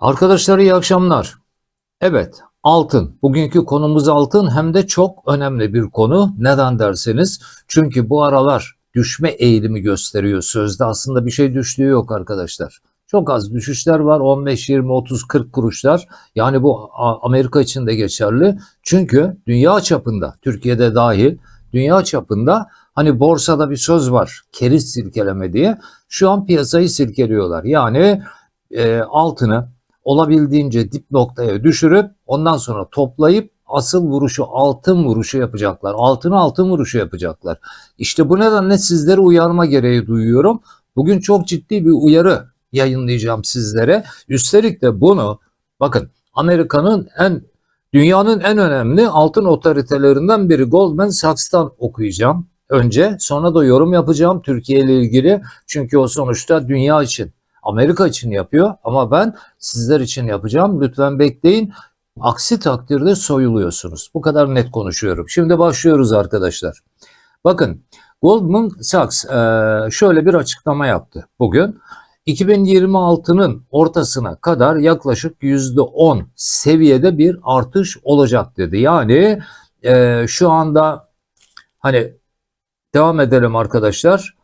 Arkadaşlar iyi akşamlar. Evet, altın. Bugünkü konumuz altın hem de çok önemli bir konu. Neden derseniz çünkü bu aralar düşme eğilimi gösteriyor sözde. Aslında bir şey düştüğü yok arkadaşlar. Çok az düşüşler var 15, 20, 30, 40 kuruşlar. Yani bu Amerika için de geçerli. Çünkü dünya çapında, Türkiye'de dahil dünya çapında hani borsada bir söz var. Keriz silkeleme diye. Şu an piyasayı silkeliyorlar. Yani e, altını olabildiğince dip noktaya düşürüp ondan sonra toplayıp asıl vuruşu altın vuruşu yapacaklar. Altını altın vuruşu yapacaklar. İşte bu nedenle sizleri uyarma gereği duyuyorum. Bugün çok ciddi bir uyarı yayınlayacağım sizlere. Üstelik de bunu bakın Amerika'nın en dünyanın en önemli altın otoritelerinden biri Goldman Sachs'tan okuyacağım. Önce sonra da yorum yapacağım Türkiye ile ilgili. Çünkü o sonuçta dünya için Amerika için yapıyor ama ben sizler için yapacağım. Lütfen bekleyin. Aksi takdirde soyuluyorsunuz. Bu kadar net konuşuyorum. Şimdi başlıyoruz arkadaşlar. Bakın Goldman Sachs eee, şöyle bir açıklama yaptı bugün. 2026'nın ortasına kadar yaklaşık %10 seviyede bir artış olacak dedi. Yani eee, şu anda hani devam edelim arkadaşlar.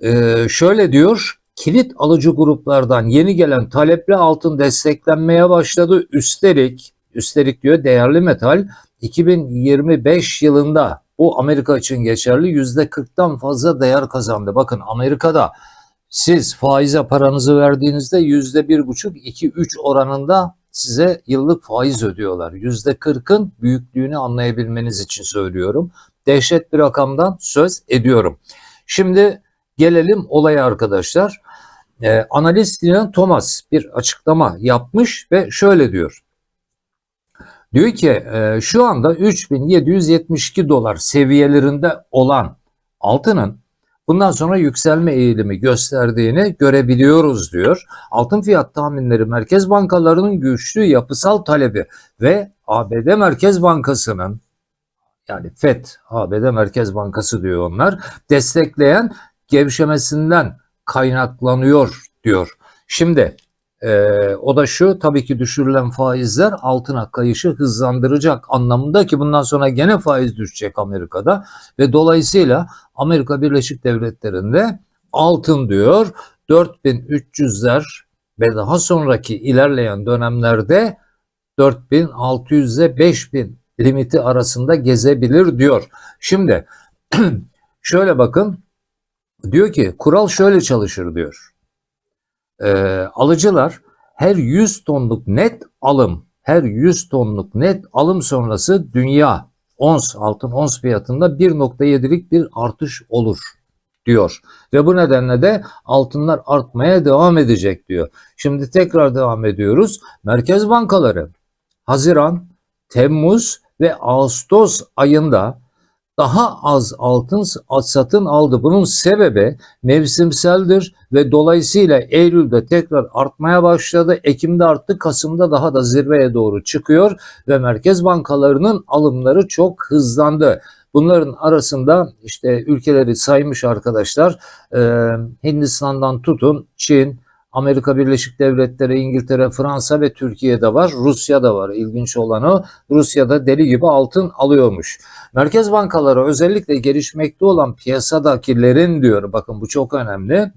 Eee, şöyle diyor kilit alıcı gruplardan yeni gelen talepli altın desteklenmeye başladı. Üstelik, üstelik diyor değerli metal 2025 yılında bu Amerika için geçerli %40'tan fazla değer kazandı. Bakın Amerika'da siz faize paranızı verdiğinizde %1,5-2-3 oranında size yıllık faiz ödüyorlar. %40'ın büyüklüğünü anlayabilmeniz için söylüyorum. Dehşet bir rakamdan söz ediyorum. Şimdi gelelim olaya arkadaşlar. Ee, analist Dilan Thomas bir açıklama yapmış ve şöyle diyor. Diyor ki e, şu anda 3772 dolar seviyelerinde olan altının bundan sonra yükselme eğilimi gösterdiğini görebiliyoruz diyor. Altın fiyat tahminleri merkez bankalarının güçlü yapısal talebi ve ABD Merkez Bankası'nın yani FED, ABD Merkez Bankası diyor onlar, destekleyen gevşemesinden kaynaklanıyor diyor. Şimdi eee, o da şu tabii ki düşürülen faizler altına kayışı hızlandıracak anlamında ki bundan sonra gene faiz düşecek Amerika'da ve dolayısıyla Amerika Birleşik Devletleri'nde altın diyor 4300'ler ve daha sonraki ilerleyen dönemlerde 4600 ile 5000 limiti arasında gezebilir diyor. Şimdi şöyle bakın diyor ki kural şöyle çalışır diyor. Ee, alıcılar her 100 tonluk net alım her 100 tonluk net alım sonrası dünya ons altın ons fiyatında 1.7'lik bir artış olur diyor. Ve bu nedenle de altınlar artmaya devam edecek diyor. Şimdi tekrar devam ediyoruz. Merkez bankaları Haziran, Temmuz ve Ağustos ayında daha az altın satın aldı. Bunun sebebi mevsimseldir ve dolayısıyla Eylül'de tekrar artmaya başladı. Ekim'de arttı, Kasım'da daha da zirveye doğru çıkıyor ve merkez bankalarının alımları çok hızlandı. Bunların arasında işte ülkeleri saymış arkadaşlar. Hindistan'dan tutun Çin, Amerika Birleşik Devletleri, İngiltere, Fransa ve Türkiye'de var. Rusya'da var. İlginç olan o. Rusya'da deli gibi altın alıyormuş. Merkez bankaları özellikle gelişmekte olan piyasadakilerin diyor. Bakın bu çok önemli.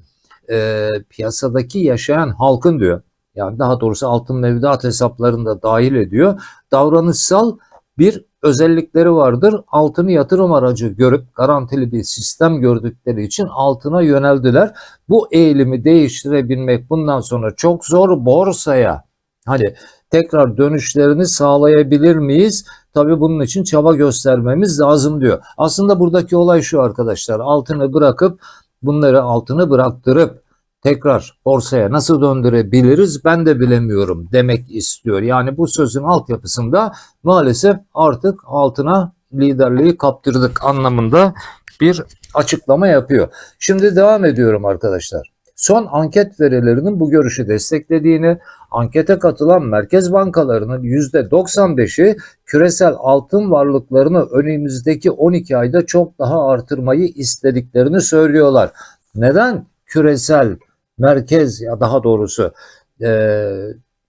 Ee, piyasadaki yaşayan halkın diyor. Yani daha doğrusu altın mevduat hesaplarında dahil ediyor. Davranışsal bir özellikleri vardır. Altını yatırım aracı görüp garantili bir sistem gördükleri için altına yöneldiler. Bu eğilimi değiştirebilmek bundan sonra çok zor. Borsaya hani tekrar dönüşlerini sağlayabilir miyiz? Tabii bunun için çaba göstermemiz lazım diyor. Aslında buradaki olay şu arkadaşlar. Altını bırakıp bunları altını bıraktırıp tekrar borsaya nasıl döndürebiliriz ben de bilemiyorum demek istiyor. Yani bu sözün altyapısında maalesef artık altına liderliği kaptırdık anlamında bir açıklama yapıyor. Şimdi devam ediyorum arkadaşlar. Son anket verilerinin bu görüşü desteklediğini, ankete katılan merkez bankalarının %95'i küresel altın varlıklarını önümüzdeki 12 ayda çok daha artırmayı istediklerini söylüyorlar. Neden küresel merkez ya daha doğrusu e,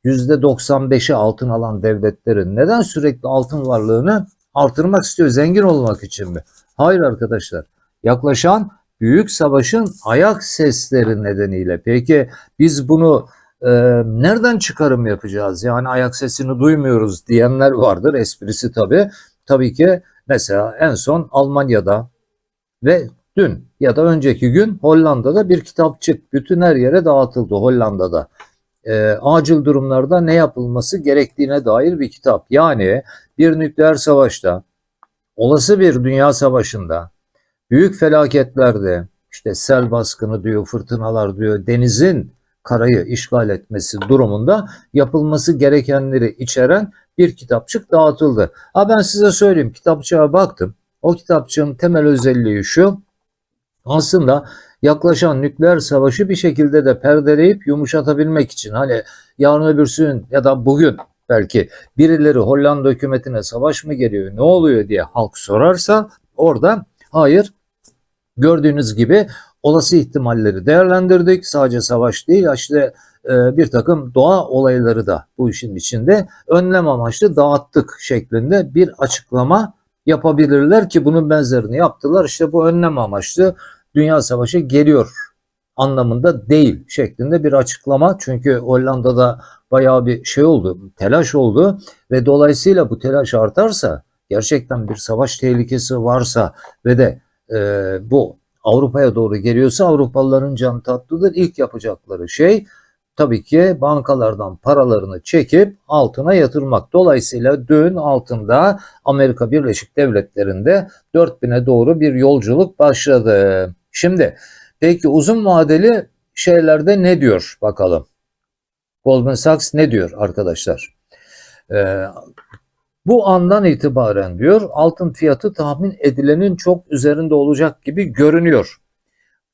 %95'i altın alan devletlerin neden sürekli altın varlığını artırmak istiyor? Zengin olmak için mi? Hayır arkadaşlar. Yaklaşan büyük savaşın ayak sesleri nedeniyle. Peki biz bunu e, nereden çıkarım yapacağız? Yani ayak sesini duymuyoruz diyenler vardır. Esprisi tabii. Tabii ki mesela en son Almanya'da ve dün ya da önceki gün Hollanda'da bir kitapçık bütün her yere dağıtıldı Hollanda'da. E, acil durumlarda ne yapılması gerektiğine dair bir kitap. Yani bir nükleer savaşta, olası bir dünya savaşında, büyük felaketlerde, işte sel baskını diyor, fırtınalar diyor, denizin karayı işgal etmesi durumunda yapılması gerekenleri içeren bir kitapçık dağıtıldı. Ha ben size söyleyeyim kitapçığa baktım. O kitapçığın temel özelliği şu. Aslında yaklaşan nükleer savaşı bir şekilde de perdeleyip yumuşatabilmek için hani yarın öbürsün ya da bugün belki birileri Hollanda hükümetine savaş mı geliyor ne oluyor diye halk sorarsa orada hayır gördüğünüz gibi olası ihtimalleri değerlendirdik. Sadece savaş değil işte e, bir takım doğa olayları da bu işin içinde önlem amaçlı dağıttık şeklinde bir açıklama yapabilirler ki bunun benzerini yaptılar. İşte bu önlem amaçlı dünya savaşı geliyor anlamında değil şeklinde bir açıklama. Çünkü Hollanda'da bayağı bir şey oldu, telaş oldu ve dolayısıyla bu telaş artarsa gerçekten bir savaş tehlikesi varsa ve de e, bu Avrupa'ya doğru geliyorsa Avrupalıların can tatlıdır. İlk yapacakları şey tabii ki bankalardan paralarını çekip altına yatırmak. Dolayısıyla dün altında Amerika Birleşik Devletleri'nde 4000'e doğru bir yolculuk başladı. Şimdi peki uzun vadeli şeylerde ne diyor bakalım? Goldman Sachs ne diyor arkadaşlar? Ee, bu andan itibaren diyor altın fiyatı tahmin edilenin çok üzerinde olacak gibi görünüyor.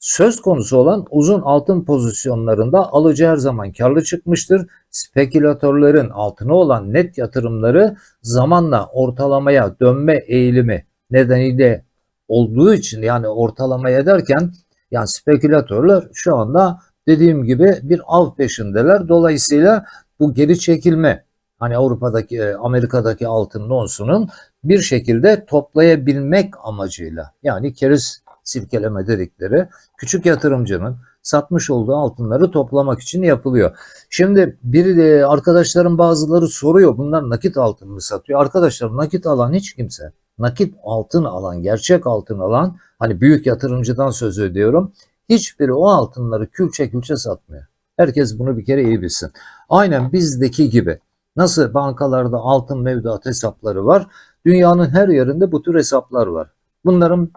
Söz konusu olan uzun altın pozisyonlarında alıcı her zaman karlı çıkmıştır. Spekülatörlerin altına olan net yatırımları zamanla ortalamaya dönme eğilimi nedeniyle olduğu için yani ortalamaya derken yani spekülatörler şu anda dediğim gibi bir av peşindeler. Dolayısıyla bu geri çekilme hani Avrupa'daki e, Amerika'daki altın onsunun bir şekilde toplayabilmek amacıyla yani keriz silkeleme dedikleri küçük yatırımcının satmış olduğu altınları toplamak için yapılıyor. Şimdi bir de arkadaşların bazıları soruyor bunlar nakit altın mı satıyor? Arkadaşlar nakit alan hiç kimse nakit altın alan, gerçek altın alan hani büyük yatırımcıdan söz ediyorum. Hiçbiri o altınları külçe külçe satmıyor. Herkes bunu bir kere iyi bilsin. Aynen bizdeki gibi. Nasıl bankalarda altın mevduat hesapları var? Dünyanın her yerinde bu tür hesaplar var. Bunların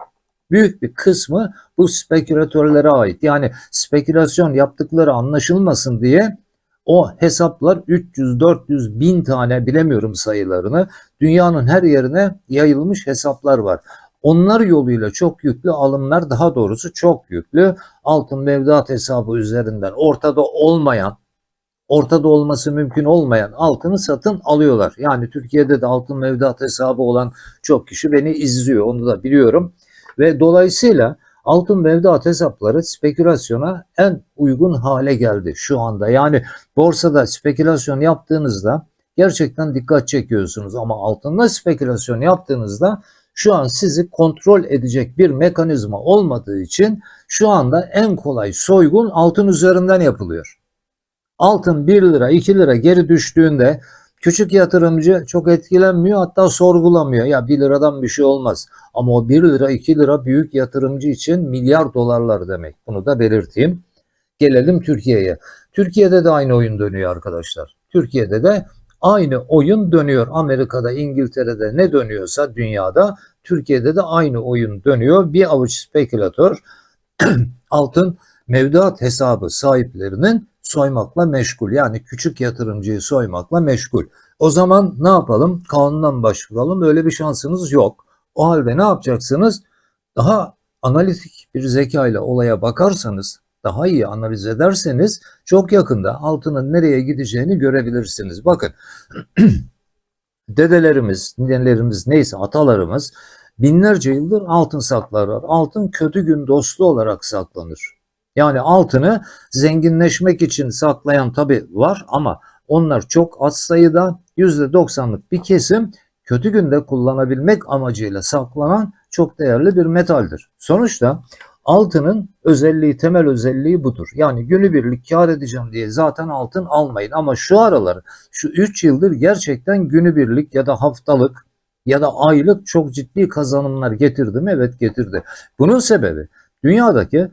büyük bir kısmı bu spekülatörlere ait. Yani spekülasyon yaptıkları anlaşılmasın diye o hesaplar 300-400 bin tane bilemiyorum sayılarını dünyanın her yerine yayılmış hesaplar var. Onlar yoluyla çok yüklü alımlar daha doğrusu çok yüklü altın mevduat hesabı üzerinden ortada olmayan ortada olması mümkün olmayan altını satın alıyorlar. Yani Türkiye'de de altın mevduat hesabı olan çok kişi beni izliyor onu da biliyorum. Ve dolayısıyla altın mevduat hesapları spekülasyona en uygun hale geldi şu anda. Yani borsada spekülasyon yaptığınızda gerçekten dikkat çekiyorsunuz ama altında spekülasyon yaptığınızda şu an sizi kontrol edecek bir mekanizma olmadığı için şu anda en kolay soygun altın üzerinden yapılıyor. Altın 1 lira 2 lira geri düştüğünde küçük yatırımcı çok etkilenmiyor hatta sorgulamıyor. Ya 1 liradan bir şey olmaz. Ama o 1 lira 2 lira büyük yatırımcı için milyar dolarlar demek. Bunu da belirteyim. Gelelim Türkiye'ye. Türkiye'de de aynı oyun dönüyor arkadaşlar. Türkiye'de de aynı oyun dönüyor. Amerika'da, İngiltere'de ne dönüyorsa dünyada Türkiye'de de aynı oyun dönüyor. Bir avuç spekülatör altın mevduat hesabı sahiplerinin soymakla meşgul. Yani küçük yatırımcıyı soymakla meşgul. O zaman ne yapalım? Kanundan başvuralım. Öyle bir şansınız yok. O halde ne yapacaksınız? Daha analitik bir zeka ile olaya bakarsanız, daha iyi analiz ederseniz çok yakında altının nereye gideceğini görebilirsiniz. Bakın dedelerimiz, ninelerimiz neyse atalarımız binlerce yıldır altın saklarlar. Altın kötü gün dostu olarak saklanır. Yani altını zenginleşmek için saklayan tabi var ama Onlar çok az sayıda %90'lık bir kesim kötü günde kullanabilmek amacıyla saklanan çok değerli bir metaldir. Sonuçta altının özelliği, temel özelliği budur. Yani günübirlik kar edeceğim diye zaten altın almayın. Ama şu aralar, şu 3 yıldır gerçekten günübirlik ya da haftalık ya da aylık çok ciddi kazanımlar getirdi mi? Evet getirdi. Bunun sebebi dünyadaki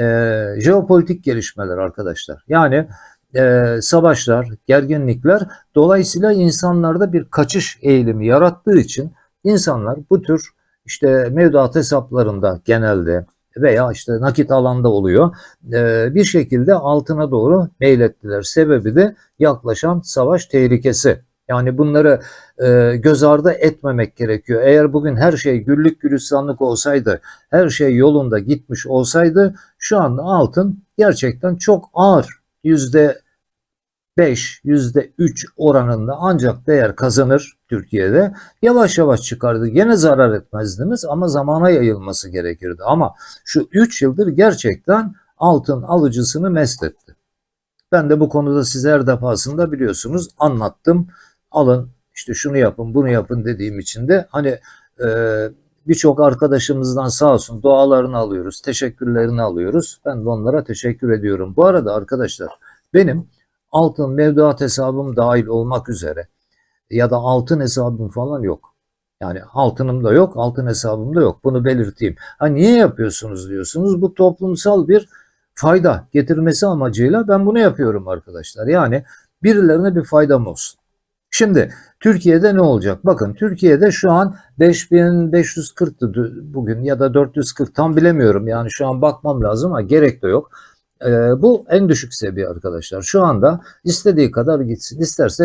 e, jeopolitik gelişmeler arkadaşlar. Yani e, savaşlar, gerginlikler dolayısıyla insanlarda bir kaçış eğilimi yarattığı için insanlar bu tür işte mevduat hesaplarında genelde veya işte nakit alanda oluyor e, bir şekilde altına doğru meylettiler. Sebebi de yaklaşan savaş tehlikesi. Yani bunları e, göz ardı etmemek gerekiyor. Eğer bugün her şey güllük gülistanlık olsaydı, her şey yolunda gitmiş olsaydı şu anda altın gerçekten çok ağır yüzde 5, yüzde 3 oranında ancak değer kazanır Türkiye'de. Yavaş yavaş çıkardı. Gene zarar etmezdiniz ama zamana yayılması gerekirdi. Ama şu 3 yıldır gerçekten altın alıcısını mest etti. Ben de bu konuda size her defasında biliyorsunuz anlattım. Alın işte şunu yapın bunu yapın dediğim için de hani e, birçok arkadaşımızdan sağ olsun dualarını alıyoruz, teşekkürlerini alıyoruz. Ben de onlara teşekkür ediyorum. Bu arada arkadaşlar benim altın mevduat hesabım dahil olmak üzere ya da altın hesabım falan yok. Yani altınım da yok, altın hesabım da yok. Bunu belirteyim. Ha niye yapıyorsunuz diyorsunuz. Bu toplumsal bir fayda getirmesi amacıyla ben bunu yapıyorum arkadaşlar. Yani birilerine bir faydam olsun. Şimdi Türkiye'de ne olacak? Bakın Türkiye'de şu an 5540'tı bugün ya da 440 tam bilemiyorum. Yani şu an bakmam lazım ama gerek de yok. Ee, bu en düşük seviye arkadaşlar. Şu anda istediği kadar gitsin. İsterse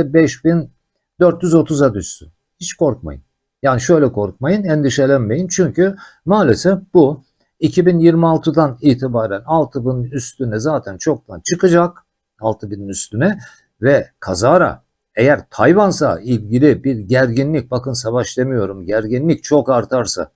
5430'a düşsün. Hiç korkmayın. Yani şöyle korkmayın, endişelenmeyin. Çünkü maalesef bu 2026'dan itibaren 6000'in üstüne zaten çoktan çıkacak. 6000'in üstüne ve kazara eğer Tayvan'sa ilgili bir gerginlik bakın savaş demiyorum gerginlik çok artarsa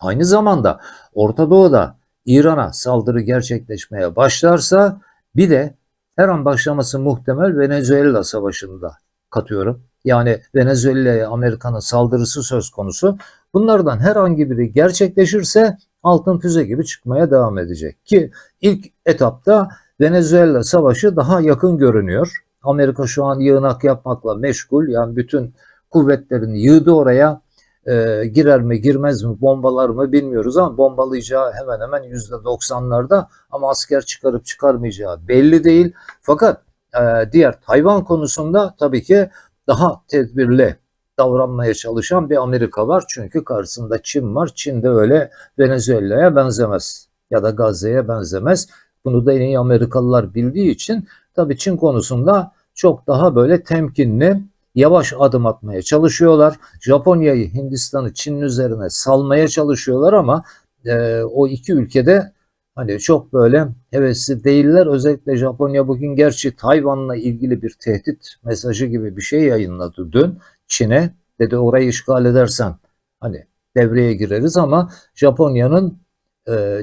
aynı zamanda Orta Doğu'da İran'a saldırı gerçekleşmeye başlarsa bir de her an başlaması muhtemel Venezuela savaşında katıyorum. Yani Venezuela'ya Amerika'nın saldırısı söz konusu. Bunlardan herhangi biri gerçekleşirse altın füze gibi çıkmaya devam edecek. Ki ilk etapta Venezuela savaşı daha yakın görünüyor. Amerika şu an yığınak yapmakla meşgul. Yani bütün kuvvetlerini yığdı oraya e, girer mi girmez mi bombalar mı bilmiyoruz ama bombalayacağı hemen hemen %90'larda ama asker çıkarıp çıkarmayacağı belli değil. Fakat e, diğer Tayvan konusunda tabii ki daha tedbirli davranmaya çalışan bir Amerika var. Çünkü karşısında Çin var. Çin de öyle Venezuela'ya benzemez ya da Gazze'ye benzemez. Bunu da en iyi Amerikalılar bildiği için tabii Çin konusunda çok daha böyle temkinli yavaş adım atmaya çalışıyorlar. Japonya'yı, Hindistan'ı Çin'in üzerine salmaya çalışıyorlar ama e, o iki ülkede hani çok böyle hevesli değiller. Özellikle Japonya bugün gerçi Tayvan'la ilgili bir tehdit mesajı gibi bir şey yayınladı dün Çin'e. Dedi orayı işgal edersen hani devreye gireriz ama Japonya'nın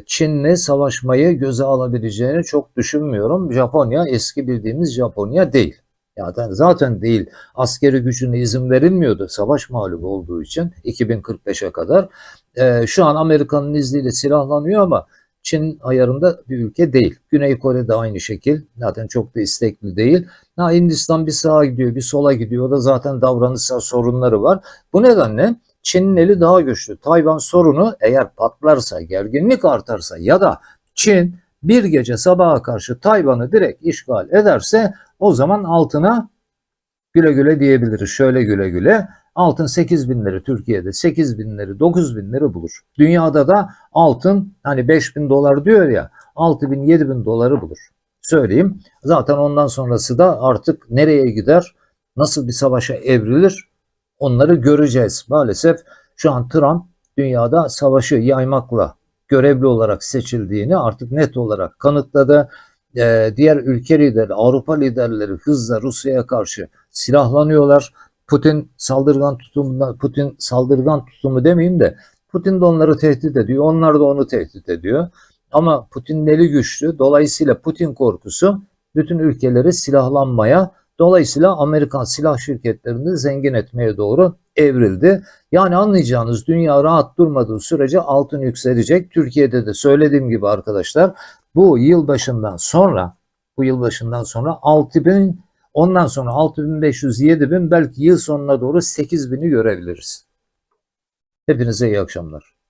Çin'le savaşmayı göze alabileceğini çok düşünmüyorum. Japonya eski bildiğimiz Japonya değil. Ya zaten değil. Askeri gücüne izin verilmiyordu savaş mağlubu olduğu için 2045'e kadar. Ee, şu an Amerika'nın izniyle silahlanıyor ama Çin ayarında bir ülke değil. Güney Kore de aynı şekil. Zaten çok da istekli değil. Ha, Hindistan bir sağa gidiyor, bir sola gidiyor. O da zaten davranışsal sorunları var. Bu nedenle Çin'in eli daha güçlü. Tayvan sorunu eğer patlarsa, gerginlik artarsa ya da Çin bir gece sabaha karşı Tayvan'ı direkt işgal ederse o zaman altına güle güle diyebiliriz. Şöyle güle güle. Altın 8 binleri Türkiye'de 8 binleri 9 binleri bulur. Dünyada da altın hani 5 bin dolar diyor ya 6 bin 7 bin doları bulur. Söyleyeyim. Zaten ondan sonrası da artık nereye gider? Nasıl bir savaşa evrilir? Onları göreceğiz. Maalesef şu an Trump dünyada savaşı yaymakla görevli olarak seçildiğini artık net olarak kanıtladı. Ee, diğer ülke liderleri, Avrupa liderleri hızla Rusya'ya karşı silahlanıyorlar. Putin saldırgan tutumunda, Putin saldırgan tutumu demeyeyim de Putin de onları tehdit ediyor. Onlar da onu tehdit ediyor. Ama Putin'in eli güçlü. Dolayısıyla Putin korkusu bütün ülkeleri silahlanmaya Dolayısıyla Amerikan silah şirketlerini zengin etmeye doğru evrildi. Yani anlayacağınız dünya rahat durmadığı sürece altın yükselecek. Türkiye'de de söylediğim gibi arkadaşlar bu yılbaşından sonra bu yılbaşından sonra 6000 ondan sonra 6500 7000 belki yıl sonuna doğru 8000'i görebiliriz. Hepinize iyi akşamlar.